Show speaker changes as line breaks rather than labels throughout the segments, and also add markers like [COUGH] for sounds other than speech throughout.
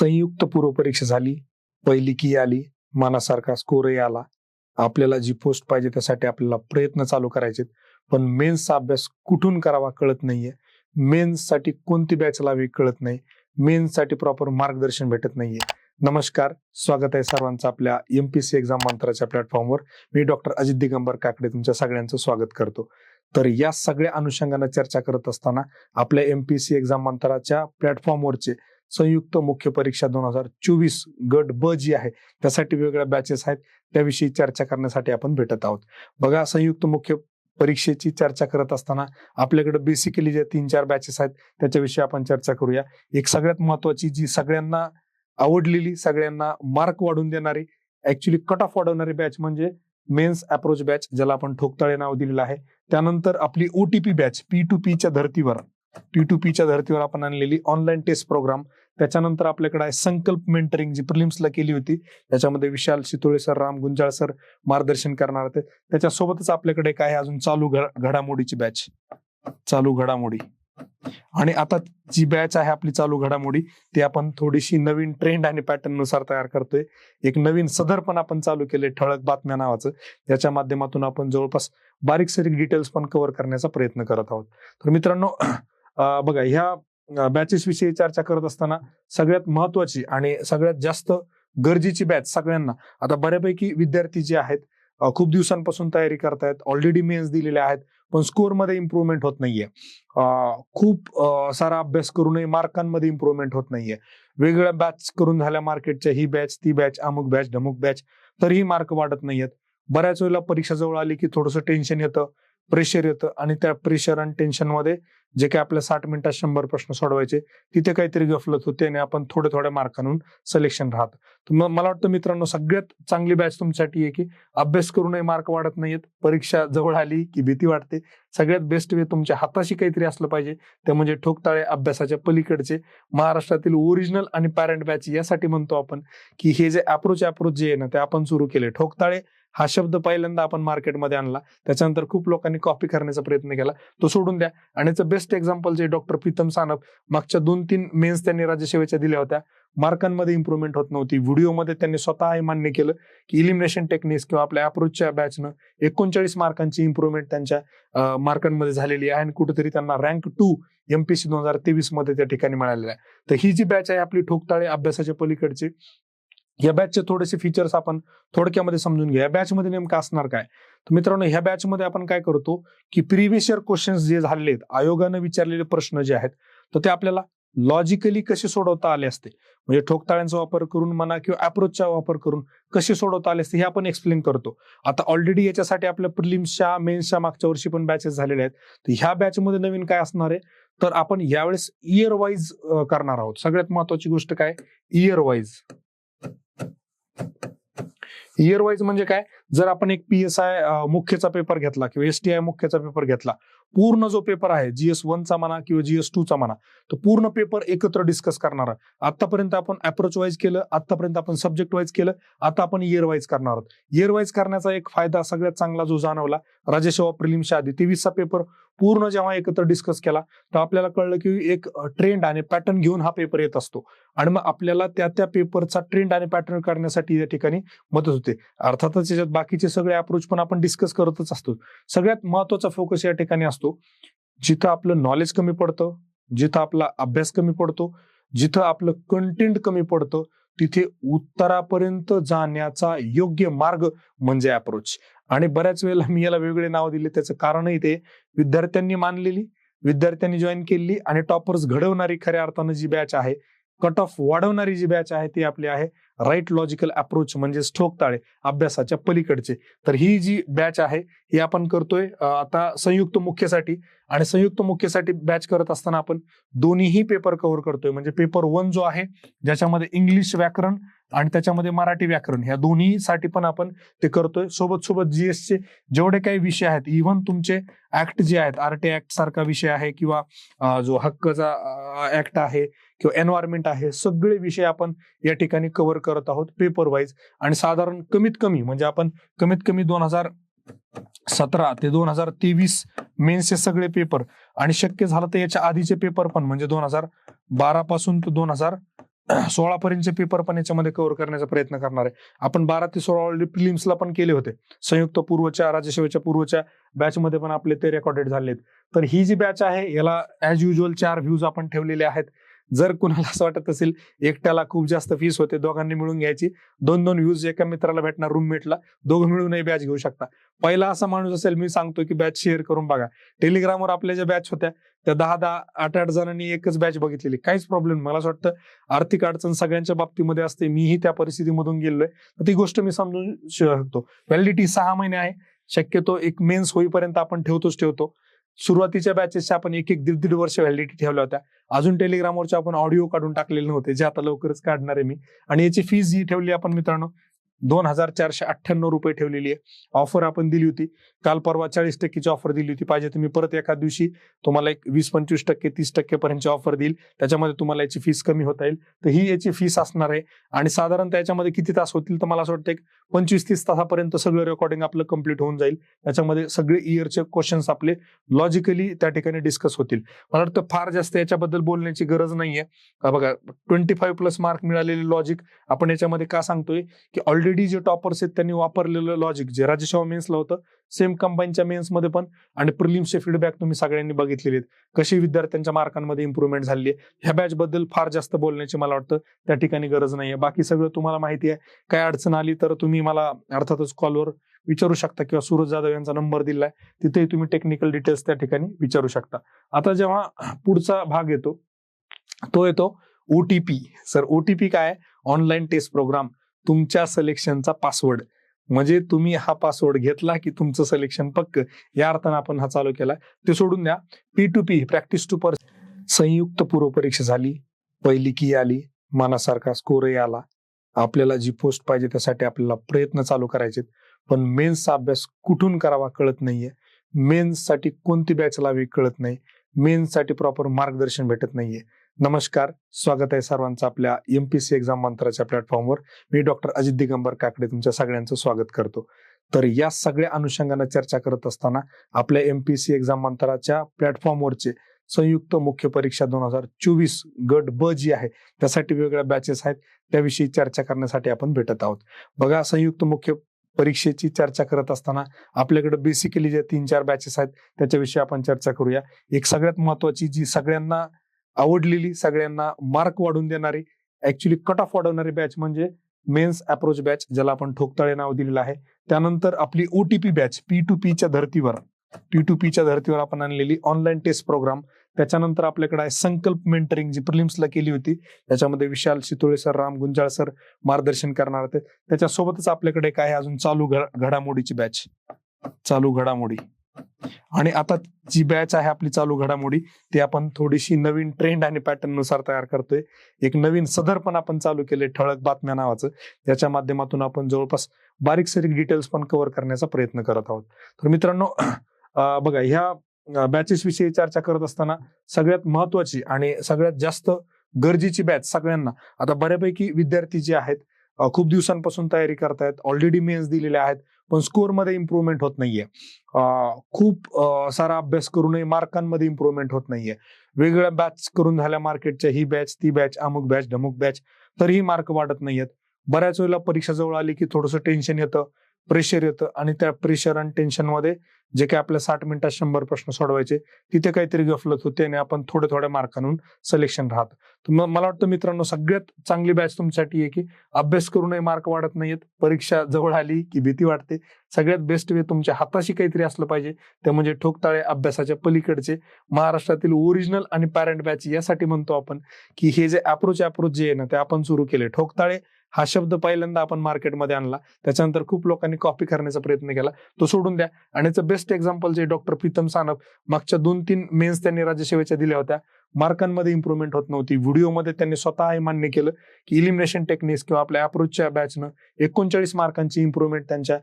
संयुक्त पूर्वपरीक्षा झाली पहिली की आली मनासारखा स्कोरही आला. आपल्याला जी पोस्ट पाहिजे त्यासाठी आपल्याला प्रयत्न चालू करायचे पण मेन्सचा अभ्यास कुठून करावा कळत नाहीये. मेन्ससाठी कोणती बॅच लावी कळत नाही. मेन्ससाठी प्रॉपर मार्गदर्शन भेटत नाहीये. नमस्कार स्वागत आहे सर्वांचं आपल्या एमपीसी एक्झाम मंत्राच्या प्लॅटफॉर्मवर मी डॉक्टर अजित दिगंबर काकडे तुमच्या सगळ्यांचं स्वागत करतो. तर या सगळ्या अनुषंगाने चर्चा करत असताना आपल्या एमपीसी एक्झाम मंत्राच्या प्लॅटफॉर्मवरचे संयुक्त मुख्य परीक्षा दोन हजार चोवीस गट ब जी आहे त्यासाठी वेगवेगळ्या बॅचेस आहेत. त्याविषयी चर्चा करण्यासाठी आपण भेटत आहोत. बघा संयुक्त मुख्य परीक्षेची चर्चा करत असताना आपल्याकडे बेसिकली जे तीन चार बॅचेस आहेत त्याच्याविषयी आपण चर्चा करूया. एक सगळ्यात महत्वाची जी सगळ्यांना आवडलेली सगळ्यांना मार्क वाढून देणारी ऍक्च्युली कट ऑफ वाढवणारी बॅच म्हणजे मेन्स अप्रोच बॅच ज्याला आपण ठोकताळे नाव दिलेलं आहे. त्यानंतर आपली ओटीपी बॅच पी टू पीच्या धर्तीवर. पी टू पीच्या धर्तीवर आपण आणलेली ऑनलाईन टेस्ट प्रोग्राम त्याच्यानंतर आपल्याकडे आहे संकल्प मेंटरिंग जी प्रिलिम्सला केली होती. त्याच्यामध्ये विशाल शितोळे सर राम गुंजाळ सर मार्गदर्शन करणार होते. त्याच्यासोबतच आपल्याकडे काय आहे अजून चालू घडामोडीची बॅच चालू घडामोडी. आणि आता जी बॅच आहे आपली चालू घडामोडी ती आपण थोडीशी नवीन ट्रेंड आणि पॅटर्ननुसार तयार करतोय. एक नवीन सदर पण आपण चालू केले ठळक बातम्या नावाचं. त्याच्या माध्यमातून आपण जवळपास बारीक सारीक डिटेल्स पण कव्हर करण्याचा प्रयत्न करत आहोत. तर मित्रांनो बघा ह्या बॅचेस विषयी चर्चा करत असताना सगळ्यात महत्वाची आणि सगळ्यात जास्त गरजेची बॅच सगळ्यांना आता बऱ्यापैकी विद्यार्थी जे आहेत खूप दिवसांपासून तयारी करतायत ऑलरेडी मेन्स दिलेले आहेत पण स्कोअरमध्ये इम्प्रूव्हमेंट इम्प्रुव्हमेंट होत नाहीये. खूप सारा अभ्यास करूनही मार्कांमध्ये इम्प्रुव्हमेंट होत नाहीये. वेगवेगळ्या बॅच करून झाल्या मार्केटच्या ही बॅच ती बॅच अमुक बॅच ढमुक बॅच तरीही मार्क वाढत नाहीयेत. बऱ्याच वेळेला परीक्षा जवळ आली की थोडंसं टेन्शन येतं. प्रेशर येतं आणि त्या प्रेशर आणि टेन्शनमध्ये जे काही आपल्या साठ मिनिटात शंभर प्रश्न सोडवायचे तिथे काहीतरी गफलत होते आणि आपण थोड्या थोड्या मार्कांहून सिलेक्शन राहतं. मग मला वाटतं मित्रांनो सगळ्यात चांगली बॅच तुमच्यासाठी आहे की अभ्यास करूनही मार्क वाढत नाहीयेत परीक्षा जवळ आली की भीती वाटते. सगळ्यात बेस्ट वे तुमच्या हाताशी काहीतरी असलं पाहिजे ते म्हणजे ठोकताळे अभ्यासाच्या पलीकडचे महाराष्ट्रातील ओरिजिनल आणि पॅरेंट बॅच यासाठी म्हणतो आपण की हे जे अप्रोच अप्रोच जे आहे ना ते आपण सुरू केले. ठोकताळे हा शब्द पहिल्यांदा आपण मार्केटमध्ये आणला. त्याच्यानंतर खूप लोकांनी कॉपी करण्याचा प्रयत्न केला. तो सोडून द्या. आणि याचं बेस्ट एक्झाम्पल जे डॉक्टर प्रीतम सानप मागच्या दोन तीन मेन्स त्यांनी राज्यसेवेच्या दिल्या होत्या. मार्कांमध्ये इम्प्रुव्हमेंट होत नव्हती. व्हिडिओमध्ये त्यांनी स्वतः हे मान्य केलं की इलिमिनेशन टेक्निक्स किंवा आपल्या अप्रोचच्या बॅचनं एकोणचाळीस मार्कांची इम्प्रुव्हमेंट त्यांच्या मार्कांमध्ये झालेली आहे आणि कुठेतरी त्यांना रँक टू एमपीसी दोन हजार तेवीसमध्ये त्या ठिकाणी मिळालेला आहे तर ही जी बॅच आहे आपली ठोकताळे अभ्यासाच्या पलीकडची या बॅचचे थोडेसे फीचर्स आपण थोडक्यामध्ये समजून घ्या या बॅचमध्ये नेमकं असणार काय? तर मित्रांनो ह्या बॅच मध्ये आपण काय करतो की प्रिव्हियस इयर क्वेश्चन्स जे झालेले आहेत आयोगानं विचारलेले प्रश्न जे आहेत तर ते आपल्याला लॉजिकली कसे सोडवता आले असते? म्हणजे ठोकताळ्यांचा वापर करून म्हणा किंवा अप्रोचचा वापर करून कसे सोडवता आले असते हे आपण एक्सप्लेन करतो. आता ऑलरेडी याच्यासाठी आपल्या प्रिलिम्सच्या मेन्सच्या मागच्या वर्षी पण बॅचेस झालेले आहेत. तर ह्या बॅच मध्ये नवीन काय असणार आहे? तर आपण यावेळेस इयर वाईज करणार आहोत. सगळ्यात महत्वाची गोष्ट काय? इयर वाईज इयर वाईज म्हणजे काय? जर आपण एक पी एस आय मुख्यचा पेपर घेतला किंवा एस टी आय मुख्यचा पेपर घेतला पूर्ण जो पेपर आहे जीएस चा म्हणा किंवा जीएस चा म्हणा तो पूर्ण पेपर एकत्र डिस्कस करणार. आतापर्यंत आपण अप्रोच वाईज केलं आतापर्यंत आपण सब्जेक्ट वाईज केलं आता आपण इयर वाईज करणार आहोत. इयर वाईज करण्याचा एक फायदा सगळ्यात चांगला जो जाणवला राज्यसेवा प्रिलिम्सच्या आधी तेवीसचा पेपर पूर्ण जेव्हा एकत्र डिस्कस केला तर आपल्याला कळलं की एक ट्रेंड आणि पॅटर्न घेऊन हा पेपर येत असतो. आणि मग आपल्याला त्या त्या पेपरचा ट्रेंड आणि पॅटर्न करण्यासाठी या ठिकाणी मदत होते. अर्थातच याच्यात बाकीचे सगळे अप्रोच पण आपण डिस्कस करतच असतो. सगळ्यात महत्त्वाचा फोकस या ठिकाणी असतो जिथं आपलं नॉलेज कमी पडतं जिथं आपला अभ्यास कमी पडतो जिथं आपलं कंटेंट कमी पडतं तिथे उत्तरापर्यंत जाण्याचा योग्य मार्ग म्हणजे अप्रोच आणि बऱ्याच वेळेला मी याला वेगळे नाव दिले. त्याचं कारणही ते. विद्यार्थ्यांनी मानलेली विद्यार्थ्यांनी जॉईन केली आणि टॉपर्स घडवणारी खऱ्या अर्थानं जी बॅच आहे कट ऑफ वाढवणारी जी बॅच आहे ती आपली आहे. राईट लॉजिकल अप्रोच म्हणजे ठोकताळे अभ्यासाच्या पलीकडचे. तर ही जी बॅच आहे ही आपण करतोय आता संयुक्त मुख्यसाठी. आणि संयुक्त मुख्यसाठी बॅच करत असताना आपण दोन्हीही पेपर कव्हर करतोय. म्हणजे पेपर वन जो आहे ज्याच्यामध्ये इंग्लिश व्याकरण आणि त्याच्यामध्ये मराठी व्याकरण ह्या दोन्ही साठी पण आपण ते करतोय. सोबत सोबत जीएसचे जेवढे काही विषय आहेत इव्हन तुमचे ऍक्ट जे आहेत आरटी ऍक्ट सारखा विषय आहे किंवा जो हक्कचा ऍक्ट आहे किंवा एन्व्हायरमेंट आहे सगळे विषय आपण या ठिकाणी कव्हर करत आहोत पेपर वाईज आणि साधारण कमीत कमी म्हणजे आपण कमीत कमी दोन हजार सतरा ते दोन हजार तेवीस मेन्सचे सगळे पेपर आणि शक्य झालं तर याच्या आधीचे पेपर पण म्हणजे दोन हजार बारा पासून ते दोन हजार [CLEARS THROAT] सोळा पर्यंतचे पेपर पण याच्यामध्ये कव्हर करण्याचा प्रयत्न करणार आहे. आपण बारा ते सोळा ऑलरेडी प्रिलिम्सला पण केले होते. संयुक्त पूर्वच्या राज्यसेवेच्या पूर्वच्या बॅचमध्ये पण आपले ते रेकॉर्डेड झालेत. तर ही जी बॅच आहे याला ॲज युजल चार व्ह्यूज आपण ठेवलेले आहेत. जर कुणाला असं वाटत असेल एकट्याला खूप जास्त फीस होते दोघांनी मिळून घ्यायची दोन दोन व्ह्यूज एका मित्राला भेटणार रूममेटला दोघं मिळूनही बॅच घेऊ शकता. पहिला असा माणूस असेल मी सांगतो की बॅच शेअर करून बघा. टेलिग्रामवर आपल्या ज्या बॅच होत्या त्या दहा दहा आठ आठ जणांनी एकच बॅच बघितलेली. काहीच प्रॉब्लेम मला असं वाटतं आर्थिक अडचण सगळ्यांच्या बाबतीमध्ये असते. मीही त्या परिस्थितीमधून गेलोय. तर ती गोष्ट मी समजून शकतो. व्हॅलिडिटी सहा महिने आहे. शक्यतो एक मेन्स होईपर्यंत आपण ठेवतोच ठेवतो. सुरुवातीच्या बॅचेसच्या आपण एक एक दीड दीड वर्ष व्हॅलिडिटी ठेवल्या होत्या. अजून टेलिग्रामवरच्या आपण ऑडिओ काढून टाकलेले नव्हते जे आता लवकरच काढणार आहे मी. आणि याची फीज जी ठेवली आपण मित्रांनो दोन हजार चारशे अठ्ठ्याण्णव रुपये ठेवलेली आहे. ऑफर आपण दिली होती. काल परवा चाळीस टक्केची ऑफर दिली होती. पाहिजे तुम्ही परत एका दिवशी तुम्हाला एक वीस पंचवीस टक्के तीस टक्के पर्यंतची ऑफर देईल. त्याच्यामध्ये तुम्हाला याची फीस कमी होता येईल. तर ही याची फीस असणार आहे. आणि साधारणतः याच्यामध्ये किती तास होतील तर मला असं वाटतं एक पंचवीस तीस तासापर्यंत सगळं रेकॉर्डिंग आपलं कंप्लीट होऊन जाईल. त्याच्यामध्ये सगळे इयरचे क्वेश्चन्स आपले लॉजिकली त्या ठिकाणी डिस्कस होतील. मला वाटतं फार जास्त याच्याबद्दल बोलण्याची गरज नाहीये. बघा ट्वेंटी फाईव्ह प्लस मार्क मिळालेले लॉजिक आपण याच्यामध्ये का सांगतोय? की ऑलरेडी जे टॉपर्स आहेत त्यांनी वापरलेलं लॉजिक जे राज्यसेवा मेन्सला होतं सेम कंबाईनच्या मेन्समध्ये पण. आणि प्रिलिम्सचे फीडबॅक तुम्ही सगळ्यांनी बघितलेले आहेत. कशी विद्यार्थ्यांच्या मार्कांमध्ये इम्प्रुव्हमेंट झाली आहे ह्या बॅच बद्दल फार जास्त बोलण्याची मला वाटतं त्या ठिकाणी गरज नाहीये. बाकी सगळं तुम्हाला माहिती आहे. काय अडचण आली तर तुम्ही मला अर्थातच कॉलवर विचारू शकता किंवा सूरज जाधव यांचा नंबर दिलाय तिथेही तुम्ही टेक्निकल डिटेल्स त्या ठिकाणी विचारू शकता. आता जेव्हा पुढचा भाग येतो तो येतो ओटीपी सर ओटीपी काय ऑनलाईन टेस्ट प्रोग्राम तुमच्या सिलेक्शनचा पासवर्ड म्हणजे तुम्ही हा पासवर्ड घेतला की तुमचं सिलेक्शन पक्क. या अर्थानं आपण हा चालू केला. ते सोडून द्या. P to P practice to पर संयुक्त पूर्व परीक्षा झाली. पहिली की आली. मनासारखा स्कोरही आला. आपल्याला जी पोस्ट पाहिजे त्यासाठी आपल्याला प्रयत्न चालू करायचे पण मेन्सचा अभ्यास कुठून करावा कळत नाहीये. मेन्ससाठी कोणती बॅच लावी कळत नाही. मेन्ससाठी प्रॉपर मार्गदर्शन भेटत नाहीये. नमस्कार स्वागत आहे सर्वांचं आपल्या एमपीसी एक्झाम मंत्राच्या प्लॅटफॉर्मवर मी डॉक्टर अजित दिगंबर काकडे तुमच्या सगळ्यांचं स्वागत करतो. तर या सगळ्या अनुषंगाने चर्चा करत असताना आपल्या एमपीसी एक्झाम मंत्राच्या प्लॅटफॉर्मवरचे संयुक्त मुख्य परीक्षा दोन हजार चोवीस गट ब जी आहे त्यासाठी वेगवेगळ्या बॅचेस आहेत. त्याविषयी चर्चा करण्यासाठी आपण भेटत आहोत. बघा संयुक्त मुख्य परीक्षेची चर्चा करत असताना आपल्याकडे बेसिकली जे तीन चार बॅचेस आहेत त्याच्याविषयी आपण चर्चा करूया. एक सगळ्यात महत्वाची जी सगळ्यांना आवडलेली सगळ्यांना मार्क वाढून देणारी ऍक्च्युली कट ऑफ वाढवणारी बॅच म्हणजे मेन्स अप्रोच बॅच ज्याला आपण ठोकताळे नाव दिलेलं आहे. त्यानंतर आपली ओटीपी बॅच पी टू पीच्या धर्तीवर. पी टू पीच्या धर्तीवर आपण आणलेली ऑनलाईन टेस्ट प्रोग्राम त्याच्यानंतर आपल्याकडे आहे संकल्प मेंटरिंग जी प्रिलिम्सला केली होती. त्याच्यामध्ये विशाल शितोळे सर राम गुंजाळ सर मार्गदर्शन करणार होते. त्याच्यासोबतच आपल्याकडे काय अजून चालू घडामोडीची बॅच चालू घडामोडी. आणि आता जी बॅच आहे आपली चालू घडामोडी ती आपण थोडीशी नवीन ट्रेंड आणि पॅटर्ननुसार तयार करतोय. एक नवीन सदर पण आपण चालू केले ठळक बातम्या नावाचं. त्याच्या माध्यमातून आपण जवळपास बारीक सारीक डिटेल्स पण कव्हर करण्याचा प्रयत्न करत आहोत. तर मित्रांनो [CLEARS THROAT] बघा ह्या बॅचेस विषयी चर्चा करत असताना सगळ्यात महत्वाची आणि सगळ्यात जास्त गरजेची बॅच सगळ्यांना आता बऱ्यापैकी विद्यार्थी जे आहेत खूप दिवसांपासून तयारी करतायत ऑलरेडी मेन्स दिलेले आहेत. पण स्कोअरमध्ये इम्प्रुव्हमेंट होत नाहीये. खूप सारा अभ्यास करूनही मार्कांमध्ये इम्प्रुव्हमेंट होत नाहीये. वेगवेगळ्या बॅच करून झाल्या मार्केटच्या ही बॅच ती बॅच अमुक बॅच ढमुक बॅच तरीही मार्क वाढत नाहीयेत. बऱ्याच वेळेला परीक्षा जवळ आली की थोडंसं टेन्शन येतं. प्रेशर येतं आणि त्या प्रेशर आणि टेन्शनमध्ये जे काही आपल्या साठ मिनिटात शंभर प्रश्न सोडवायचे तिथे काहीतरी गफलत होते आणि आपण थोड्या थोड्या मार्कांहून सिलेक्शन राहत. तर मग मला वाटतं मित्रांनो सगळ्यात चांगली बॅच तुमच्यासाठी आहे की अभ्यास करूनही मार्क वाढत नाहीयेत परीक्षा जवळ आली की भीती वाटते. सगळ्यात बेस्ट वे तुमच्या हाताशी काहीतरी असलं पाहिजे ते म्हणजे ठोकताळे अभ्यासाच्या पलीकडचे महाराष्ट्रातील ओरिजिनल आणि पॅरेंट बॅच यासाठी म्हणतो आपण की हे जे अप्रोच अप्रोच जे आहे ना ते आपण सुरू केले ठोकताळे हा शब्द पहिल्यांदा आपण मार्केटमध्ये आणला. त्याच्यानंतर खूप लोकांनी कॉपी करण्याचा प्रयत्न केला. तो सोडून द्या. आणि याचं बेस्ट एक्झाम्पल जे डॉक्टर प्रीतम सानप मागच्या दोन तीन मेन्स त्यांनी राज्यसेवेच्या दिल्या होत्या. मार्कांमध्ये इम्प्रुव्हमेंट होत नव्हती. व्हिडिओमध्ये त्यांनी स्वतः हे मान्य केलं की इलिमिनेशन टेक्निक्स किंवा आपल्या अप्रोचच्या बॅचनं एकोणचाळीस मार्कांची इम्प्रुव्हमेंट त्यांच्या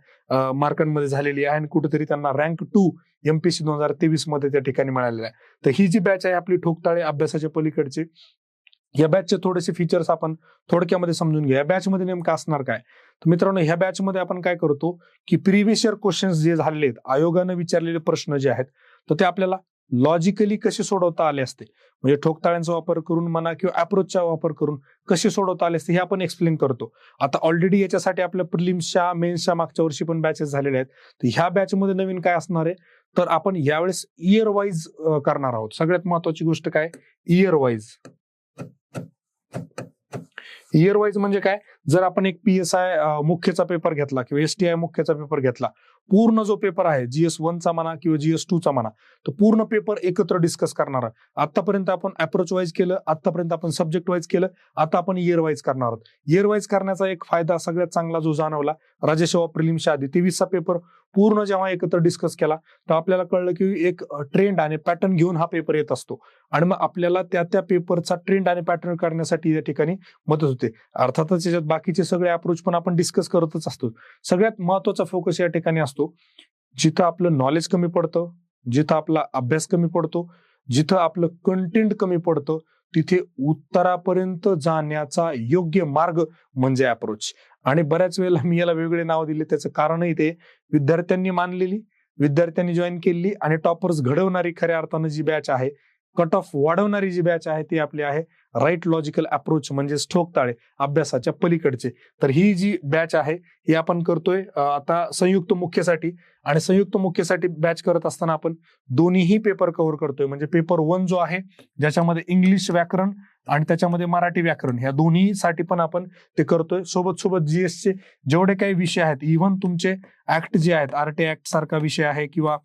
मार्कांमध्ये झालेली आहे. आणि कुठेतरी त्यांना रँक टू एमपीसी दोन हजार तेवीसमध्ये त्या ठिकाणी मिळालेला आहे तर ही जी बॅच आहे आपली ठोकताळे अभ्यासाच्या पलीकडची या बॅचचे थोडेसे फीचर्स आपण थोडक्यामध्ये समजून घ्या या बॅचमध्ये नेमकं असणार काय? तर मित्रांनो ह्या बॅचमध्ये आपण काय करतो की प्रिव्हियस इयर क्वेश्चन्स जे झालेले आहेत आयोगानं विचारलेले प्रश्न जे आहेत तर ते आपल्याला लॉजिकली कसे सोडवता आले असते? म्हणजे ठोकताळ्यांचा वापर करून म्हणा किंवा अप्रोचचा वापर करून कसे सोडवता आले असते हे आपण एक्सप्लेन करतो. आता ऑलरेडी याच्यासाठी आपल्या प्रिलिम्सच्या मेन्सच्या मागच्या वर्षी पण बॅचेस झालेले आहेत. तर ह्या बॅच मध्ये नवीन काय असणार आहे? तर आपण यावेळेस इयर वाईज करणार आहोत. सगळ्यात महत्वाची गोष्ट काय? इयर वाईज इयर वाईज म्हणजे काय? जर आपण एक पी एस आय मुख्यचा पेपर घेतला किंवा एस टी आय मुख्यचा पेपर घेतला पूर्ण जो पेपर आहे जीएस वनचा म्हणा किंवा जीएस चा म्हणा तो पूर्ण पेपर एकत्र डिस्कस करणार. आतापर्यंत आपण अप्रोच वाईज केलं आतापर्यंत आपण सब्जेक्ट वाईज केलं आता आपण इयर वाईज करणार आहोत. इयर वाईज करण्याचा एक फायदा सगळ्यात चांगला जो जाणवला राजेशवा प्रिलिम्सच्या आधी तेवीसचा पेपर पूर्ण जेव्हा एकत्र डिस्कस केला तर आपल्याला कळलं की एक ट्रेंड आणि पॅटर्न घेऊन हा पेपर येत असतो. आणि मग आपल्याला त्या त्या पेपरचा ट्रेंड आणि पॅटर्न करण्यासाठी या ठिकाणी मदत होते. अर्थातच याच्यात बाकीचे सगळे अप्रोच पण आपण डिस्कस करतच असतो. सगळ्यात महत्त्वाचा फोकस या ठिकाणी असतो जिथं आपलं नॉलेज कमी पडतं जिथं आपला अभ्यास कमी पडतो जिथं आपलं कंटेंट कमी पडतं तिथे उत्तरापर्यंत जाण्याचा योग्य मार्ग म्हणजे अप्रोच आणि बऱ्याच वेळेला मी याला वेगळे नाव दिले. त्याचं कारणही ते. विद्यार्थ्यांनी मानलेली विद्यार्थ्यांनी जॉईन केली आणि टॉपर्स घडवणारी खऱ्या अर्थानं जी बॅच आहे कट ऑफ वाढवणारी जी बॅच आहे ती आपली आहे. राईट लॉजिकल अप्रोच म्हणजे ठोकताळे अभ्यासाच्या पलीकडचे. तर ही जी बॅच आहे ही आपण करतोय आता संयुक्त मुख्यसाठी. आणि संयुक्त मुख्यसाठी बॅच करत असताना आपण दोन्हीही पेपर कव्हर करतोय. म्हणजे पेपर वन जो आहे ज्याच्यामध्ये इंग्लिश व्याकरण आणि त्याच्यामध्ये मराठी व्याकरण ह्या दोन्हीसाठी पण आपण ते करतोय. सोबत सोबत जीएसचे जेवढे काही विषय आहेत इव्हन तुमचे ऍक्ट जे आहेत आर टी ऍक्ट सारखा विषय आहे किंवा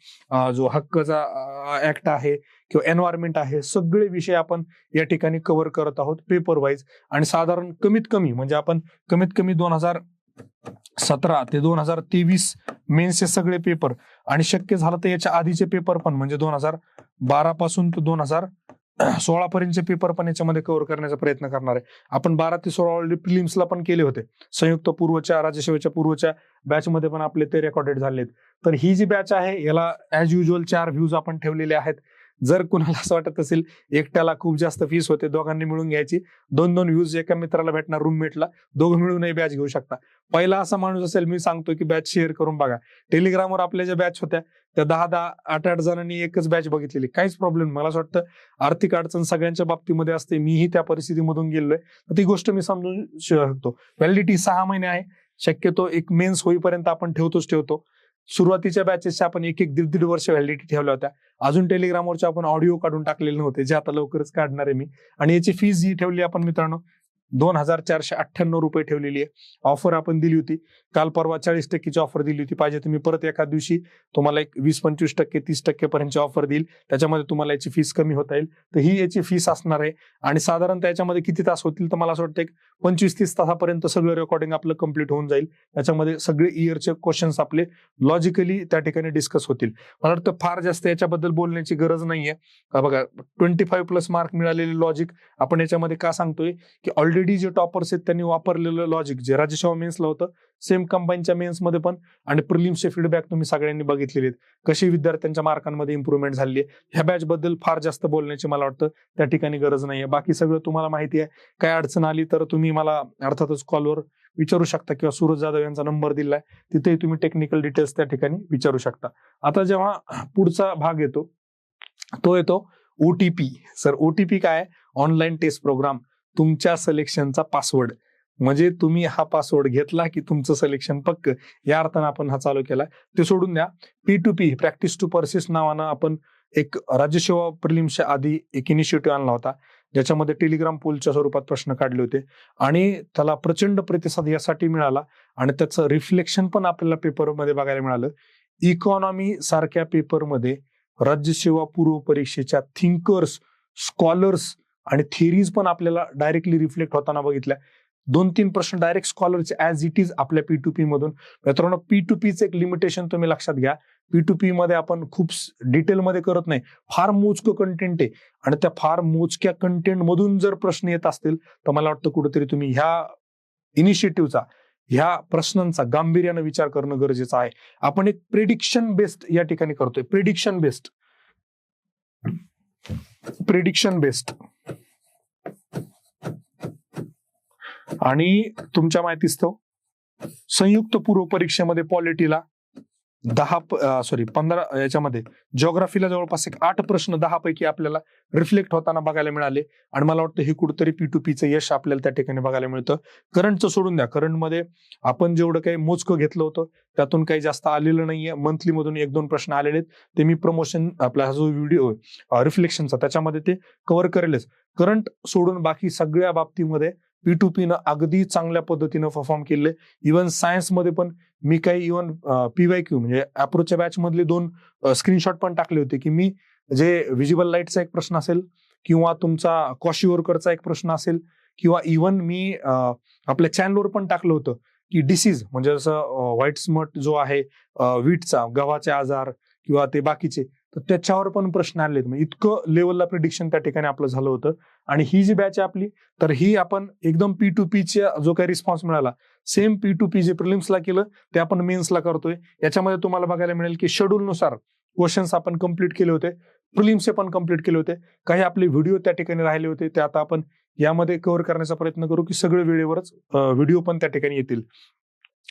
जो हक्कचा ऍक्ट आहे किंवा एन्व्हायरमेंट आहे सगळे विषय आपण या ठिकाणी कव्हर कर आहोत पेपर वाईज आणि साधारण कमीत कमी म्हणजे आपण कमीत कमी दोन हजार सतरा ते दोन हजार तेवीस मेन्सचे सगळे पेपर आणि शक्य झालं तर याच्या आधीचे पेपर पण म्हणजे दोन हजार बारा पासून ते दोन हजार [CLEARS THROAT] सोळा पर्यंतचे पेपर पण याच्यामध्ये कव्हर करण्याचा प्रयत्न करणार आहे. आपण बारा ते सोळा ऑलरेडी प्रिलिम्सला पण केले होते. संयुक्त पूर्वच्या राज्यसेवेच्या पूर्वच्या बॅच मध्ये पण आपले ते रेकॉर्डेड झालेत. तर ही जी बॅच आहे याला ऍज युजल चार व्ह्यूज आपण ठेवलेले आहेत. जर कुणाला असं वाटत असेल एकट्याला खूप जास्त फीस होते दोघांनी मिळून घ्यायची दोन दोन व्ह्यूज एका मित्राला भेटणार रूममेटला दोघं मिळूनही बॅच घेऊ शकता. पहिला असा माणूस असेल मी सांगतो की बॅच शेअर करून बघा. टेलिग्रामवर आपल्या ज्या बॅच होत्या त्या दहा दहा आठ आठ जणांनी एकच बॅच बघितलेली. काहीच प्रॉब्लेम मला असं वाटतं आर्थिक अडचण सगळ्यांच्या बाबतीमध्ये असते. मीही त्या परिस्थितीमधून गेलोय. तर ती गोष्ट मी समजून शकतो. व्हॅलिडिटी सहा महिने आहे. शक्यतो एक मेन्स होईपर्यंत आपण ठेवतोच ठेवतो. सुरुवातीच्या बॅचेसच्या आपण एक एक दीड दीड वर्ष व्हॅलिडिटी ठेवल्या होत्या. अजून टेलिग्रामवरच्या आपण ऑडिओ काढून टाकलेले नव्हते जे आता लवकरच काढणार आहे मी. आणि याची फीस जी ठेवली आपण मित्रांनो दोन हजार चारशे अठ्ठ्याण्णव रुपये ठेवलेली आहे. ऑफर आपण दिली होती. काल परवा चाळीस टक्केची ऑफर दिली होती. पाहिजे तुम्ही परत एका दिवशी तुम्हाला एक वीस पंचवीस टक्के तीस टक्केपर्यंतची ऑफर देईल. त्याच्यामध्ये तुम्हाला याची फीस कमी होता येईल. तर ही याची फीस असणार आहे. आणि साधारणतः याच्यामध्ये किती तास होतील तर मला असं वाटतं एक पंचवीस तीस तासापर्यंत सगळं रेकॉर्डिंग आपलं कंप्लीट होऊन जाईल. त्याच्यामध्ये सगळे इयरचे क्वेश्चन्स आपले लॉजिकली त्या ठिकाणी डिस्कस होतील. मला वाटतं फार जास्त याच्याबद्दल बोलण्याची गरज नाहीये. बघा ट्वेंटी फाईव्ह प्लस मार्क मिळालेले लॉजिक आपण याच्यामध्ये का सांगतोय? की ऑलरेडी ऑलरेडी जे टॉपर्स आहेत त्यांनी वापरलेलं लॉजिक जे राजेशाह मेन्सला होतं सेम कंबाईनच्या मेन्समध्ये पण. आणि प्रिलिम्सचे फीडबॅक तुम्ही सगळ्यांनी बघितलेले आहेत. कशी विद्यार्थ्यांच्या मार्कांमध्ये इम्प्रुव्हमेंट झाली आहे. ह्या बॅच बद्दल फार जास्त बोलण्याची मला वाटतं त्या ठिकाणी गरज नाहीये. बाकी सगळं तुम्हाला माहिती आहे. काय अडचण आली तर तुम्ही मला अर्थातच कॉलवर विचारू शकता किंवा सूरज जाधव यांचा नंबर दिलाय तिथेही तुम्ही टेक्निकल डिटेल्स त्या ठिकाणी विचारू शकता. आता जेव्हा पुढचा भाग येतो तो येतो ओटीपी सर ओटीपी काय ऑनलाईन टेस्ट प्रोग्राम तुमच्या सिलेक्शनचा पासवर्ड म्हणजे तुम्ही हा पासवर्ड घेतला की तुमचं सिलेक्शन पक्क. या अर्थानं आपण हा चालू केला. ते सोडून द्या. P to P practice to persist नावानं आपण एक राज्यसेवा प्रिलिम्सच्या आधी एक इनिशिएटिव्ह आणला होता. ज्याच्यामध्ये टेलिग्राम पोलच्या स्वरूपात प्रश्न काढले होते. आणि त्याला प्रचंड प्रतिसाद यासाठी मिळाला. आणि त्याचं रिफ्लेक्शन पण आपल्याला पेपरमध्ये बघायला मिळालं. इकॉनॉमी सारख्या पेपरमध्ये राज्यसेवा पूर्व परीक्षेच्या थिंकर्स स्कॉलर्स आणि थेरीज पण आपल्याला डायरेक्टली रिफ्लेक्ट होताना बघितल्या. दोन तीन प्रश्न डायरेक्ट स्कॉलरचे ऍज इट इज आपल्या पी टू पी मधून. मित्रांनो पी टू पीचं एक लिमिटेशन तुम्ही लक्षात घ्या. पी टू पी मध्ये आपण खूप डिटेलमध्ये करत नाही. फार मोजकं कंटेंट आहे. आणि त्या फार मोजक्या कंटेंट मधून जर प्रश्न येत असतील तर मला वाटतं कुठेतरी तुम्ही ह्या इनिशिएटिव्हचा ह्या प्रश्नांचा गांभीर्यानं विचार करणं गरजेचं आहे. आपण एक प्रिडिक्शन बेस्ड या ठिकाणी करतोय. प्रिडिक्शन बेस्ड प्रिडिक्शन बेस्ड आणि तुमच्या माहितीस्तव संयुक्त पूर्व परीक्षेमध्ये पॉलिटीला दहा सॉरी पंधरा याच्यामध्ये. जिओग्राफीला जवळपास एक आठ प्रश्न दहा पैकी आपल्याला रिफ्लेक्ट होताना बघायला मिळाले. आणि मला वाटतं हे कुठंतरी पी टू पीचं यश आपल्याला त्या ठिकाणी बघायला मिळतं. करंटचं सोडून द्या. करंटमध्ये आपण जेवढं काही मोजकं घेतलं होतं त्यातून काही जास्त आलेलं नाहीये. मंथली मधून एक दोन प्रश्न आलेले आहेत. ते मी प्रमोशन आपला हा जो व्हिडिओ रिफ्लेक्शनचा त्याच्यामध्ये ते कव्हर करेलच. करंट सोडून बाकी सगळ्या बाबतीमध्ये पी टू पीनं अगदी चांगल्या पद्धतीनं परफॉर्म केले. इव्हन सायन्समध्ये पण मी काही इव्हन पीवाय क्यू म्हणजे अप्रोचच्या बॅच मधले दोन स्क्रीनशॉट पण टाकले होते की मी जे व्हिजिबल लाईटचा एक प्रश्न असेल किंवा तुमचा कॉशी वर्करचा एक प्रश्न असेल किंवा इव्हन मी आपल्या चॅनलवर पण टाकलं होतं की डिसीज म्हणजे जसं व्हाईट स्मट जो आहे वीटचा गव्हाचे आजार किंवा ते बाकीचे तर त्याच्यावर पण प्रश्न आले म्हणजे इतकं लेवलला प्रिडिक्शन त्या ठिकाणी आपलं झालं होतं. आणि ही जी बॅच आहे आपली तर ही आपण एकदम पी टू पीचा जो काही रिस्पॉन्स मिळाला सेम पी टू पी जे प्रिलिम्सला केलं ते आपण मेन्सला करतोय. याच्यामध्ये तुम्हाला बघायला मिळेल की शेड्यूलनुसार क्वेश्चन्स आपण कंप्लीट केले होते. प्रिलिम्सचे पण कंप्लीट केले होते. काही आपले व्हिडिओ त्या ठिकाणी राहिले होते. ते आता आपण यामध्ये कव्हर करण्याचा प्रयत्न करू की सगळे वेळेवरच व्हिडिओ पण त्या ठिकाणी येतील.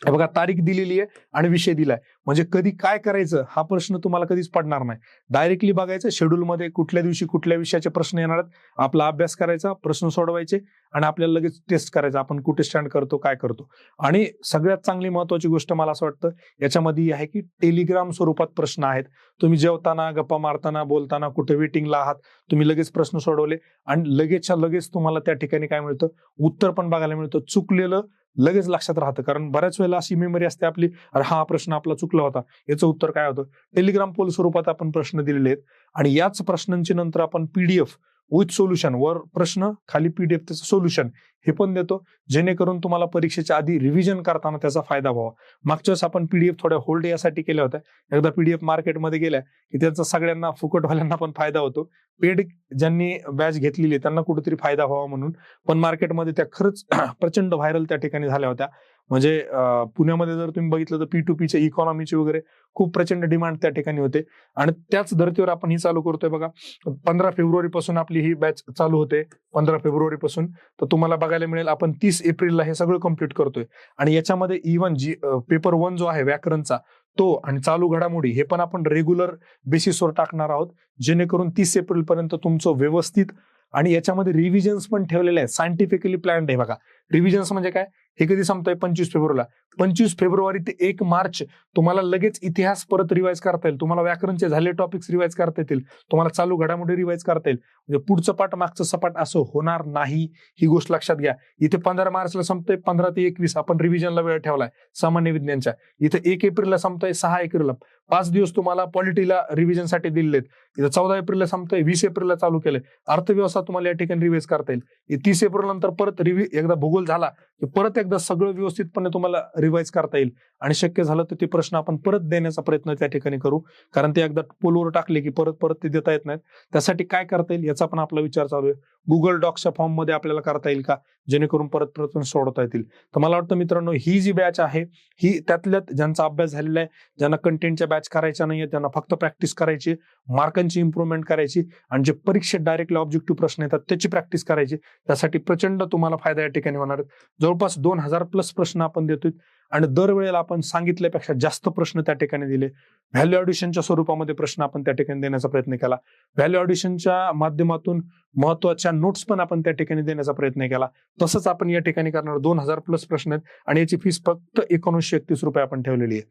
बघा तारीख दिलेली आहे आणि विषय दिलाय. म्हणजे कधी काय करायचं हा प्रश्न तुम्हाला कधीच पडणार नाही. डायरेक्टली बघायचं शेड्यूलमध्ये कुठल्या दिवशी कुठल्या विषयाचे प्रश्न येणार आहेत आपला अभ्यास करायचा प्रश्न सोडवायचे आणि आपल्याला लगेच टेस्ट करायचा आपण कुठे स्टँड करतो काय करतो. आणि सगळ्यात चांगली महत्वाची गोष्ट मला असं वाटतं याच्यामध्ये आहे की टेलिग्राम स्वरूपात प्रश्न आहेत. तुम्ही जेवताना गप्पा मारताना बोलताना कुठे वेटिंगला आहात तुम्ही लगेच प्रश्न सोडवले आणि लगेचच्या लगेच तुम्हाला त्या ठिकाणी काय मिळतं उत्तर पण बघायला मिळतं. चुकलेलं लगेच लक्षात राहतं. कारण बऱ्याच वेळेला अशी मेमरी असते आपली अरे हा प्रश्न आपला चुकला होता. याचं उत्तर काय होतं? टेलिग्राम पोल स्वरूपात आपण प्रश्न दिलेले आहेत. आणि याच प्रश्नांची नंतर आपण पीडीएफ विथ सोल्युशन वर प्रश्न खाली पीडीएफ त्याचं सोल्युशन हे पण देतो. जेणेकरून तुम्हाला परीक्षेच्या आधी रिव्हिजन करताना त्याचा फायदा व्हावा. मागच्या वेळेस आपण पीडीएफ थोड्या होल्ड यासाठी केल्या होत्या. एकदा पीडीएफ मार्केटमध्ये गेल्या की त्यांचा सगळ्यांना फुकटवाल्यांना पण फायदा होतो. पेड ज्यांनी बॅच घेतलेली त्यांना कुठेतरी फायदा व्हावा म्हणून. पण मार्केटमध्ये त्या खरंच [CLEARS THROAT] प्रचंड व्हायरल त्या ठिकाणी झाल्या होत्या. म्हणजे पुण्यामध्ये जर तुम्ही बघितलं तर पी टू पीचे इकॉनॉमीचे वगैरे खूप प्रचंड डिमांड त्या ठिकाणी होते. आणि त्याच धर्तीवर आपण ही चालू करतोय बघा. पंधरा फेब्रुवारी पासून आपली ही बॅच चालू होते. पंधरा फेब्रुवारी पासून तर तुम्हाला बघायला मिळेल आपण तीस एप्रिलला हे सगळं कंप्लीट करतोय. आणि याच्यामध्ये इव्हन जी पेपर वन जो आहे व्याकरणचा तो आणि चालू घडामोडी हे पण आपण रेग्युलर बेसिसवर टाकणार आहोत. जेणेकरून तीस एप्रिल पर्यंत तुमचं व्यवस्थित आणि याच्यामध्ये रिव्हिजन्स पण ठेवलेले आहेत. सायंटिफिकली प्लॅन्ड आहे बघा. रिव्हिजन्स म्हणजे काय? हे कधी संपतंय? पंचवीस फेब्रुवारीला. पंचवीस फेब्रुवारी ते एक मार्च तुम्हाला लगेच इतिहास परत रिवाईज करता येईल. तुम्हाला व्याकरणचे झाले टॉपिक्स रिवाईज करता येतील. तुम्हाला चालू घडामोडी रिवाईज करता येईल. म्हणजे पुढचं पाठ मागचं सपाट असं होणार नाही. ही गोष्ट लक्षात घ्या. इथे पंधरा मार्चला संपतंय पंधरा ते एकवीस. आपण रिव्हिजनला वेळ ठेवलाय. सामान्य विज्ञानच्या. इथे एक एप्रिलला संपतंय सहा एप्रिलला. पाच दिवस तुम्हाला पॉलिटीला रिव्हिजनसाठी दिलेत इथं चौदा एप्रिलला संपतंय वीस एप्रिलला चालू केलंय. अर्थव्यवस्था तुम्हाला या ठिकाणी रिव्हाइज करता येईल. तीस एप्रिल नंतर परत रिव्हि एकदा भूगोल झाला की परत एकदा सगळं व्यवस्थितपणे तुम्हाला रिवाईज करता येईल. आणि शक्य झालं तर ते प्रश्न आपण परत देण्याचा प्रयत्न त्या ठिकाणी करू. कारण ते एकदा पोलवर टाकले की परत परत ते देता येत नाहीत. त्यासाठी काय करता येईल याचा पण आपला विचार चालू आहे. गुगल डॉक्सच्या फॉर्ममध्ये आपल्याला करता येईल का? जेणेकरून परत परत सोडवता येतील. तर मला वाटतं मित्रांनो ही जी बॅच आहे ही त्यातल्यात ज्यांचा अभ्यास झालेला आहे ज्यांना कंटेंटच्या बॅच करायच्या नाहीये त्यांना फक्त प्रॅक्टिस करायची मार्कांची इम्प्रुव्हमेंट करायची आणि जे परीक्षेत डायरेक्टली ऑब्जेक्टिव्ह प्रश्न येतात त्याची प्रॅक्टिस करायची त्यासाठी प्रचंड तुम्हाला फायदा या ठिकाणी होणार जवळपास दोन हजार प्लस प्रश्न आपण देतोय. आणि दरवेळेला आपण सांगितल्यापेक्षा जास्त प्रश्न त्या ठिकाणी दिले. व्हॅल्यू ऑडिशनच्या स्वरूपामध्ये प्रश्न आपण त्या ठिकाणी देण्याचा प्रयत्न केला. व्हॅल्यू ऑडिशनच्या माध्यमातून महत्त्वाच्या नोट्स पण आपण त्या ठिकाणी देण्याचा प्रयत्न केला. तसंच आपण या ठिकाणी करणार दोन हजार प्लस प्रश्न आहेत आणि याची फीस फक्त एकोणीसशे एकतीस रुपये आपण ठेवलेली आहे.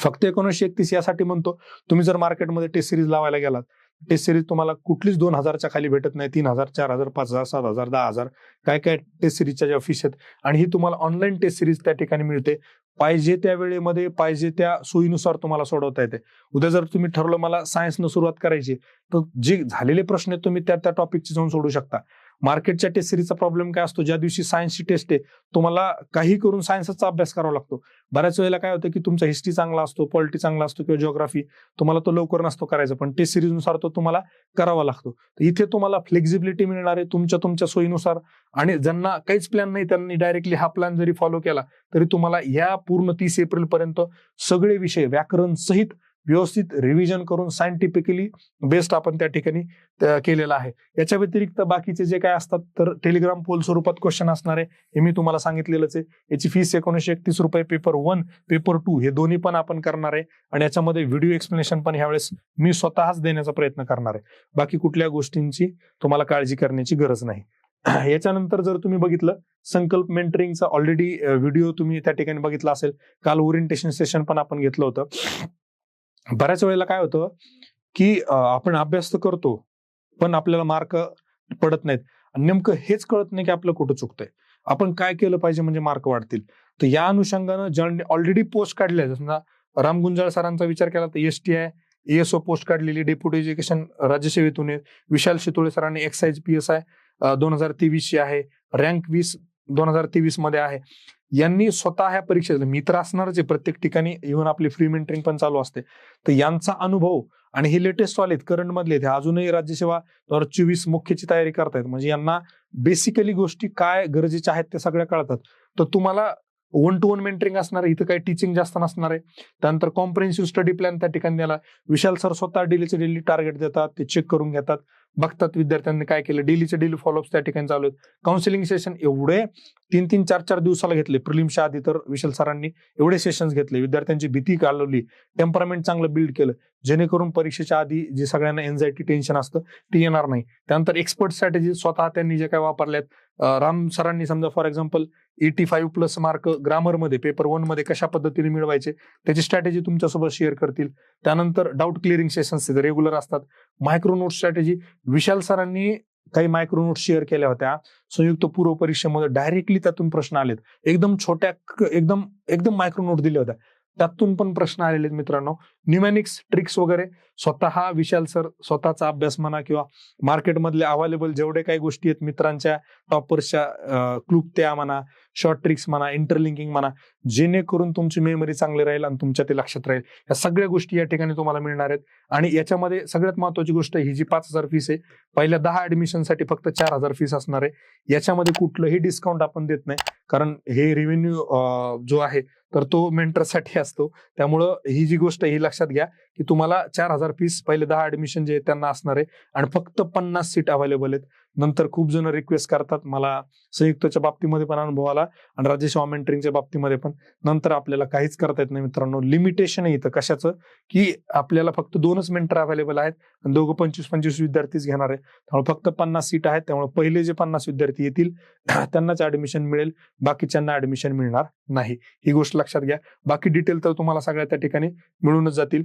फक्त एकोणीसशे एकतीस यासाठी म्हणतो तुम्ही जर मार्केटमध्ये टेस्ट सिरीज लावायला गेलात टेस्ट सिरीज तुम्हाला कुठलीच दोन हजारच्या खाली भेटत नाही. तीन हजार चार हजार पाच हजार सात हजार दहा हजार. काय काय टेस्ट सिरीजच्या ज्या फीस आहेत. आणि ही तुम्हाला ऑनलाईन टेस्ट सिरीज त्या ठिकाणी मिळते. पाहिजे त्या वेळेमध्ये पाहिजे त्या सोयीनुसार तुम्हाला सोडवता येते. उद्या जर तुम्ही ठरवलं मला सायन्सनं सुरुवात करायची तर जे झालेले प्रश्न आहेत तुम्ही त्या त्या टॉपिकचे जाऊन सोडू शकता. मार्केटच्या टेस्ट सिरीजचा प्रॉब्लेम काय असतो? ज्या दिवशी सायन्सची टेस्ट आहे तुम्हाला काही करून सायन्सचा अभ्यास करावा लागतो. बऱ्याच वेळेला काय होतं की तुमचा हिस्ट्री चांगला असतो पॉलिटी चांगला असतो किंवा जिओग्राफी तुम्हाला तो लवकर नसतो करायचा पण टेस्ट सिरीजनुसार तो तुम्हाला करावा लागतो. तर इथे तुम्हाला फ्लेक्झिबिलिटी मिळणार आहे तुमच्या तुमच्या सोयीनुसार आणि ज्यांना काहीच प्लॅन नाही त्यांनी डायरेक्टली हा प्लॅन जरी फॉलो केला तरी तुम्हाला या पूर्ण तीस एप्रिल पर्यंत सगळे विषय व्याकरण सहित व्यवस्थित रिव्हिजन करून सायंटिफिकली बेस्ट आपण त्या ठिकाणी केलेलं केलेला आहे. याच्या व्यतिरिक्त बाकीचे जे काय असतात तर टेलिग्राम पोल स्वरूपात क्वेश्चन असणार आहे. हे मी तुम्हाला सांगितलेलंच आहे. याची फीस एकोणीसशे एकतीस रुपये पेपर वन पेपर टू हे दोन्ही पण आपण करणार आहे. आणि याच्यामध्ये व्हिडिओ एक्सप्लेनेशन पण ह्यावेळेस मी स्वतःच देण्याचा प्रयत्न करणार आहे. बाकी कुठल्या गोष्टींची तुम्हाला काळजी करण्याची गरज नाही. [CLEARS THROAT] याच्यानंतर जर तुम्ही बघितलं संकल्प मेंटरिंगचा ऑलरेडी व्हिडिओ तुम्ही त्या ठिकाणी बघितला असेल. काल ओरिएंटेशन सेशन पण आपण घेतलं होतं. बऱ्याच वेळेला काय होतं की आपण अभ्यास तर करतो पण आपल्याला मार्क पडत नाहीत. आणि नेमकं हेच कळत नाही की आपलं कुठं चुकतंय. आपण काय केलं पाहिजे म्हणजे मार्क वाढतील. तर या अनुषंगानं ज्यांनी ऑलरेडी पोस्ट काढल्या आहेत, समजा राम गुंजाळ सरांचा विचार केला तर S T I ASO post काढलेली डेप्युटी एज्युकेशन राज्यसेवेतून विशाल शितोळे सरांनी एक्साईज पी एस आय दोन हजार तेवीसची आहे. रँक वीस दोन हजार तेवीसमध्ये आहे. यांनी स्वतः ह्या परीक्षेत मी तर असणारच आहे. प्रत्येक ठिकाणी इव्हन आपली फ्री मेंटरिंग पण चालू असते. तर यांचा अनुभव आणि हे लेटेस्ट वाले करंट मधले आहेत, अजूनही राज्यसेवा दोन हजार चोवीस मुख्यची तयारी करतायत. म्हणजे यांना बेसिकली गोष्टी काय गरजेच्या आहेत त्या सगळ्या कळतात. तर तुम्हाला वन टू वन मेंटरिंग असणार आहे इथं काही टीचिंग जास्त नसणार आहे. त्यानंतर कॉम्प्रिहेन्सिव्ह स्टडी प्लॅन त्या ठिकाणी द्याला विशाल सर स्वतः डेलीचे डेली टार्गेट देतात ते चेक करून घेतात. बघतात विद्यार्थ्यांनी काय केलं डेलीचे डेली फॉलोअप्स त्या ठिकाणी चालू आहेत. काउन्सिलिंग सेशन एवढे तीन तीन चार चार दिवसाला घेतले. प्रिलिमच्या आधी तर विशाल सरांनी एवढे सेशन्स घेतले. विद्यार्थ्यांची भीती घालवली टेम्परामेंट चांगलं बिल्ड केलं. जेणेकरून परीक्षेच्या आधी जे सगळ्यांना एन्झायटी टेन्शन असतं ते येणार नाही. त्यानंतर एक्सपर्ट स्ट्रॅटेजी स्वतः त्यांनी जे काय वापरल्यात राम सरांनी समजा for example eighty five plus mark ग्रामरमध्ये paper वनमध्ये कशा पद्धतीने मिळवायचे त्याची स्ट्रॅटेजी तुमच्यासोबत शेअर करतील. त्यानंतर डाऊट क्लिअरिंग सेशन्स रेग्युलर असतात. मायक्रो नोट स्ट्रॅटेजी विशाल सरांनी काही मायक्रो नोट शेअर केल्या होत्या. संयुक्त पूर्व परीक्षेमध्ये डायरेक्टली त्यातून प्रश्न आलेत. एकदम छोट्या एकदम एकदम मायक्रो नोट दिल्या होत्या. त्यातून पण प्रश्न आलेले आहेत मित्रांनो. न्युमॅनिक्स ट्रिक्स वगैरे स्वतः विशाल सर स्वतःचा अभ्यास म्हणा किंवा मार्केटमधले अवेलेबल जेवढे काही गोष्टी आहेत मित्रांच्या टॉपर्सच्या क्लुप्त्या म्हणा शॉर्ट ट्रिक्स म्हणा इंटरलिंकिंग म्हणा जेणेकरून तुमची मेमरी चांगली राहील आणि तुमच्या ते लक्षात राहील. या सगळ्या गोष्टी या ठिकाणी तुम्हाला मिळणार आहेत. आणि याच्यामध्ये सगळ्यात महत्वाची गोष्ट ही जी पाच हजार फीस आहे पहिल्या दहा ऍडमिशनसाठी फक्त चार हजार फीस असणार आहे. याच्यामध्ये कुठलंही डिस्काउंट आपण देत नाही. कारण हे रेव्हेन्यू जो आहे तर तो मेंटरसाठी असतो. त्यामुळं ही जी गोष्ट ही लक्षात घ्या की तुम्हाला चार हजार फीस पहिले दहा ऍडमिशन जे त्यांना असणार आहे. आणि फक्त पन्नास सीट अवेलेबल आहेत. नंतर खूप जण रिक्वेस्ट करतात. मला संयुक्तच्या बाबतीमध्ये पण अनुभव आला आणि राजेश मेंटरिंगच्या बाबतीमध्ये पण. नंतर आपल्याला काहीच करता येत नाही मित्रांनो. लिमिटेशन आहे इथं. कशाचं? की आपल्याला फक्त दोनच मेंटर अवेलेबल आहेत आणि दोघं पंचवीस पंचवीस विद्यार्थीच घेणार आहे त्यामुळे फक्त पन्नास सीट आहेत. त्यामुळे पहिले जे पन्नास विद्यार्थी येतील [CLEARS THROAT] त्यांनाच ऍडमिशन मिळेल. बाकीच्यांना ऍडमिशन मिळणार नाही. ही गोष्ट लक्षात घ्या. बाकी डिटेल तर तुम्हाला सगळ्या त्या ठिकाणी मिळूनच जातील.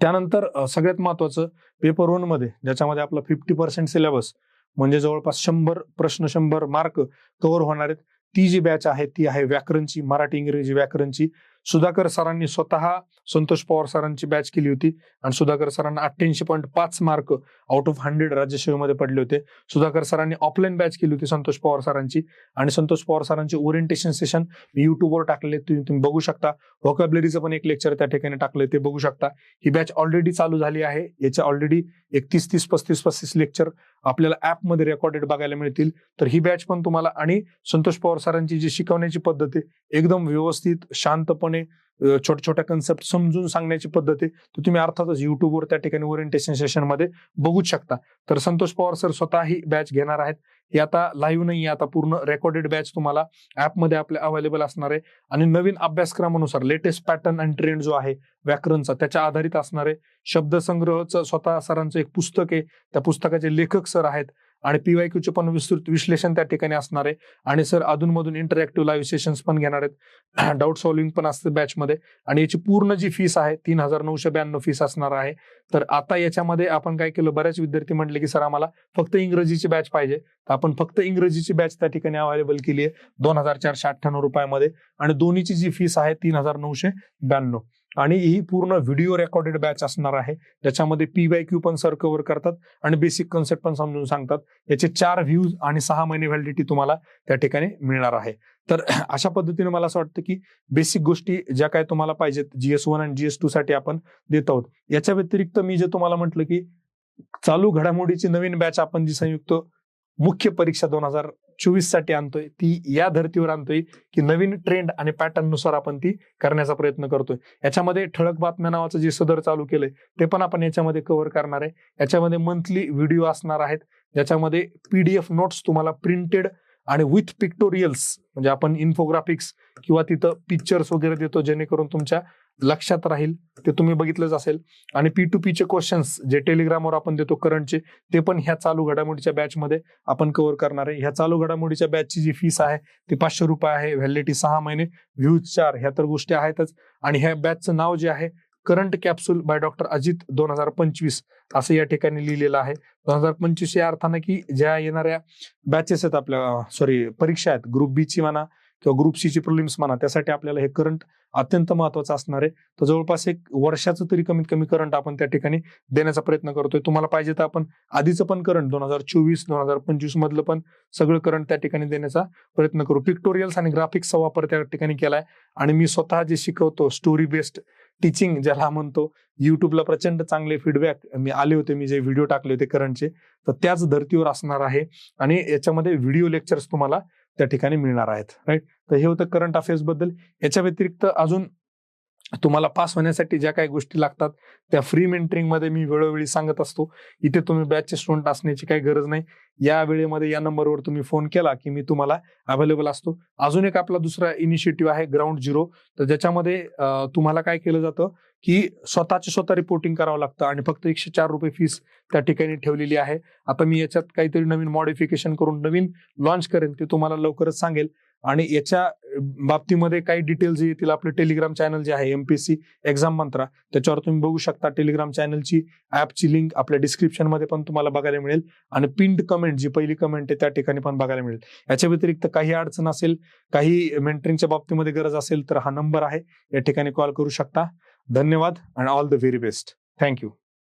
त्यानंतर सगळ्यात महत्वाचं पेपर वनमध्ये ज्याच्यामध्ये आपला फिफ्टी पर्सेंट सिलेबस म्हणजे जवळपास शंभर प्रश्न शंभर मार्क कव्हर होणार आहेत. ती जी बॅच आहे ती आहे व्याकरणची मराठी इंग्रजी व्याकरणची. सुधाकर सरांनी स्वतः संतोष पवार सरांची बॅच केली होती आणि सुधाकर सरांना अठ्ठ्याऐंशी पॉईंट पाच मार्क आउट ऑफ हंड्रेड राज्यसेवेमध्ये पडले होते. सुधाकर सरांनी ऑफलाईन बॅच केली होती संतोष पवार सरांची. आणि संतोष पवार सरांचे ओरिएंटेशन सेशन मी युट्यूबवर टाकले तुम्ही तुम्ही बघू शकता. व्होकॅबलरीचं पण एक लेक्चर त्या ठिकाणी टाकले ते बघू शकता. ही बॅच ऑलरेडी चालू झाली आहे. याच्या ऑलरेडी एकतीस तीस पस्तीस पस्तीस लेक्चर आपल्याला ऍपमध्ये रेकॉर्डेड बघायला मिळतील. तर ही बॅच पण तुम्हाला आणि संतोष पवार सरांची जी शिकवण्याची पद्धत आहे एकदम व्यवस्थित शांतपणे छोट्या छोट्या कन्सेप्ट समजून सांगण्याची पद्धत आहे. तर तुम्ही अर्थातच युट्यूबवर त्या ठिकाणी ओरिएंटेशन सेशनमध्ये बघूच शकता. तर संतोष पवार सर स्वतः ही बॅच घेणार आहेत. ही आता लाईव्ह नाही आता पूर्ण रेकॉर्डेड बॅच तुम्हाला ऍपमध्ये आपल्या अवेलेबल असणार आहे. आणि नवीन अभ्यासक्रमानुसार लेटेस्ट पॅटर्न अँड ट्रेंड जो आहे व्याकरणचा त्याच्या आधारित असणार आहे. शब्दसंग्रहचं स्वतः सरांचं एक पुस्तक आहे. त्या पुस्तकाचे लेखक सर आहेत. आणि पीवायक्यूचे पण विस्तृत विश्लेषण त्या ठिकाणी असणार आहे. आणि सर अधूनमधून इंटरॅक्टिव्ह लाईव्ह सेशन्स पण घेणार आहेत. [CLEARS THROAT] डाऊट सॉल्विंग पण असते बॅचमध्ये आणि याची पूर्ण जी फीस आहे तीन हजार नऊशे ब्याण्णव फीस असणार आहे. तर आता याच्यामध्ये आपण काय केलं बऱ्याच विद्यार्थी म्हटले की सर आम्हाला फक्त इंग्रजीची बॅच पाहिजे. तर आपण फक्त इंग्रजीची बॅच त्या ठिकाणी अवेलेबल केली आहे दोन हजार चारशे अठ्ठ्याण्णव रुपयामध्ये. आणि दोन्हीची जी फीस आहे तीन हजार नऊशे ब्याण्णव. आणि ही पूर्ण व्हिडिओ रेकॉर्डेड बॅच असणार आहे. ज्याच्यामध्ये पीवाय क्यू पण सर कव्हर करतात आणि बेसिक कन्सेप्ट पण समजून सांगतात. याचे चार व्ह्यूज आणि सहा महिने व्हॅलिडिटी तुम्हाला त्या ठिकाणी मिळणार आहे. तर [CLEARS THROAT] अशा पद्धतीने मला असं वाटतं की बेसिक गोष्टी ज्या काय तुम्हाला पाहिजेत जीएस वन आणि जीएस टू साठी आपण देत आहोत. याच्या व्यतिरिक्त मी जे तुम्हाला म्हटलं की चालू घडामोडीची नवीन बॅच आपण जी संयुक्त मुख्य परीक्षा दोन हजार चोवीससाठी आणतोय. ती या धर्तीवर आणतोय की नवीन ट्रेंड आणि पॅटर्ननुसार आपण ती करण्याचा प्रयत्न करतोय. याच्यामध्ये ठळक बातम्या नावाचं जे सदर चालू केलंय ते पण आपण याच्यामध्ये कव्हर करणार आहे. याच्यामध्ये मंथली व्हिडिओ असणार आहेत. ज्याच्यामध्ये पीडीएफ नोट्स तुम्हाला प्रिंटेड आणि विथ पिक्टोरियल्स म्हणजे आपण इन्फोग्राफिक्स किंवा तिथं पिक्चर्स वगैरे देतो जेणेकरून तुमच्या लक्षात राहील ते तुम्ही बघितलंच असेल. आणि पी टू पीचे क्वेश्चन्स जे टेलिग्रामवर आपण देतो करंटचे ते पण ह्या चालू घडामोडीच्या बॅचमध्ये आपण कव्हर करणार आहे. ह्या चालू घडामोडीच्या बॅचची जी फीस आहे ती पाचशे रुपये आहे. व्हॅलिडिटी सहा महिने व्ह्यूज चार ह्या तर गोष्टी आहेतच. आणि ह्या बॅचचं नाव जे आहे current capsule by doctor Ajit दोन हजार पंचवीस असं या ठिकाणी लिहिलेलं आहे. दोन हजार पंचवीस या अर्थानं की ज्या येणाऱ्या बॅचेस आहेत आपल्या सॉरी परीक्षा आहेत ग्रुप बी ची म्हणा किंवा ग्रुप सी ची प्रिलिम्स म्हणा त्यासाठी आपल्याला हे करंट अत्यंत महत्त्वाचा असणार आहे. तर जवळपास एक वर्षाचं तरी कमीत कमी करंट आपण त्या ठिकाणी देण्याचा प्रयत्न करतोय. तुम्हाला पाहिजे तर आपण आधीचं पण करंट दोन हजार चोवीस दोन हजार पंचवीस मधलं पण सगळं करंट त्या ठिकाणी देण्याचा प्रयत्न करू. पिक्टोरियल्स आणि ग्राफिक्सचा वापर त्या ठिकाणी केलाय. आणि मी स्वतः जे शिकवतो स्टोरी बेस्ड टीचिंग ज्याला म्हणतो युट्यूबला प्रचंड चांगले फीडबॅक मी आले होते मी जे व्हिडिओ टाकले होते करंटचे तर त्याच धर्तीवर असणार आहे. आणि याच्यामध्ये व्हिडिओ लेक्चर्स तुम्हाला त्या ठिकाणी मिळणार आहेत राईट तर हे होतं करंट अफेअर्सबद्दल. याच्या व्यतिरिक्त अजून तुम्हाला पास होण्यासाठी ज्या काही गोष्टी लागतात त्या फ्री मेंटरिंगमध्ये मी वेळोवेळी सांगत असतो. इथे तुम्ही बॅचचे स्टुडंट असण्याची काही गरज नाही. या वेळेमध्ये या नंबरवर तुम्ही फोन केला की मी तुम्हाला अवेलेबल असतो. अजून एक आपला दुसरा इनिशिएटिव्ह आहे ग्राउंड झिरो तर ज्याच्यामध्ये तुम्हाला काय केलं जातं की स्वतःचे स्वतः रिपोर्टिंग करावं लागतं आणि फक्त एकशे चार रुपये फीस त्या ठिकाणी ठेवलेली आहे. आता मी याच्यात काहीतरी नवीन मॉडिफिकेशन करून नवीन लॉन्च करेन ते तुम्हाला लवकरच सांगेल. आणि याच्या बाबतीमध्ये काही डिटेल्स येतील आपले टेलिग्राम चॅनल जे आहे एमपीसी एक्झाम मंत्रा त्याच्यावर तुम्ही बघू शकता टेलिग्राम चॅनलची ऍपची लिंक आपल्या डिस्क्रिप्शनमध्ये पण तुम्हाला बघायला मिळेल. आणि पिंड कमेंट जी पहिली कमेंट आहे त्या ठिकाणी पण बघायला मिळेल. याच्या व्यतिरिक्त काही अडचण असेल काही मेंटरिंगच्या बाबतीमध्ये गरज असेल तर हा नंबर आहे. या ठिकाणी कॉल करू शकता. धन्यवाद and all the very best thank you